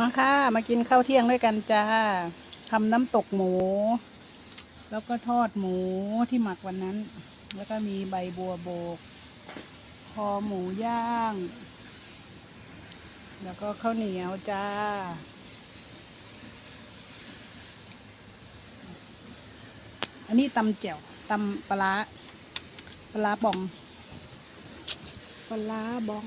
มาค่ะ มากินข้าวเที่ยงด้วยกันจ้าทำน้ำตกหมู แล้วก็ทอดหมูที่หมักวันนั้น แล้วก็มีใบบัวโบก คอหมูย่าง แล้วก็ข้าวเหนียวจ้า อันนี้ตำแจ่วตำปลาปลาบองปลาบอง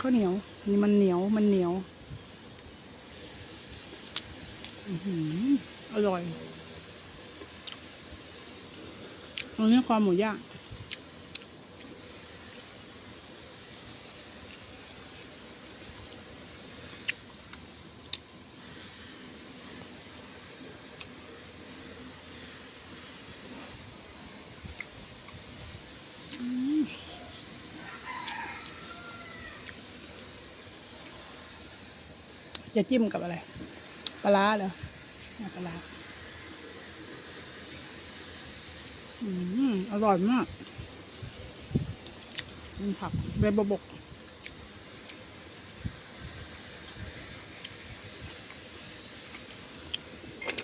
ข้าวเหนียว นี่มันเหนียวมันเหนียวอร่อยอันนี้ความหมูย่าง จะจิ้มกับอะไร ปลาร้าเหรอปลาอืมอร่อยมากเป็นผักใบบบก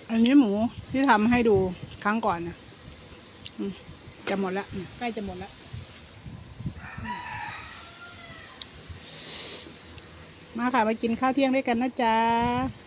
อันนี้หมูที่ทำให้ดูครั้งก่อนนะจะหมดแล้วใกล้จะหมดแล้ว มาค่ะมากินข้าวเที่ยงด้วยกันนะจ๊ะ